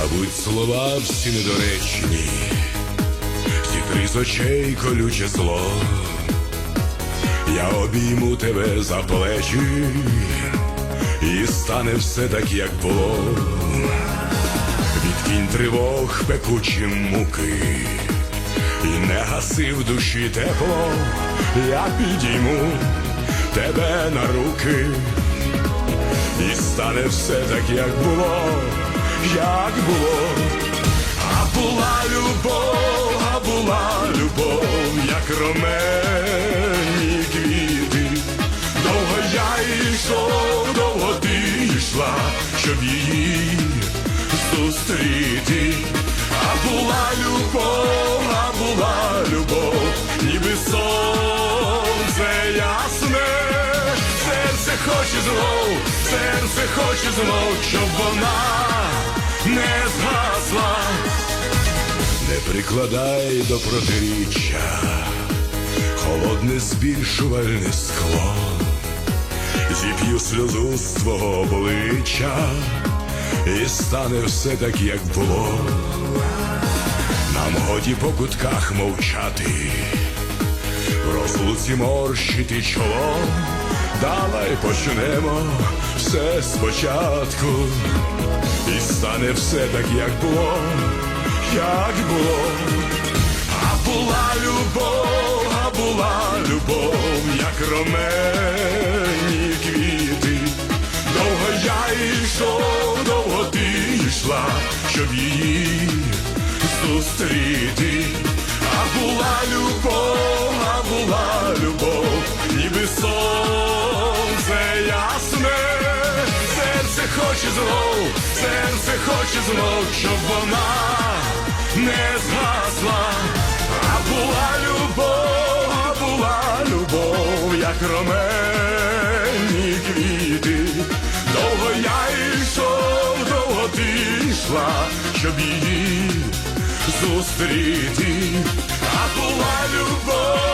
Забудь слова всі недоречні, зітри з очей колюче зло. Я обійму тебе за плечі, і стане все так, як було. Відкинь тривог пекучі муки, і не гаси в душі тепло, я підійму тебе на руки, і стане все так, як було, як було. А була любов, а була любов, як ромені квіти. Довго я йшов, довго ти йшла, щоб її зустріти. А була любов, а була любов, ніби сонце ясне, серце хоче знов, серце хоче знов, щоб вона прикладай до протиріччя. Холодне збільшувальне скло, зіп'ю сльозу з твого обличчя, і стане все так, як було. Нам годі по кутках мовчати, в розлуці морщити чоло, давай почнемо все спочатку, і стане все так, як було, як було. А була любов, а була любов, як ромені квіти. Довго я йшов, довго ти йшла, щоб її зустріти. А була любов, а була любов, ніби сонце ясне, серце хоче знов, серце хоче знов, щоб вона не згасла. А була любов, а була любов, як ромені квіти. Довго я йшов, довго ти йшла, щоб її зустріти. А була любов,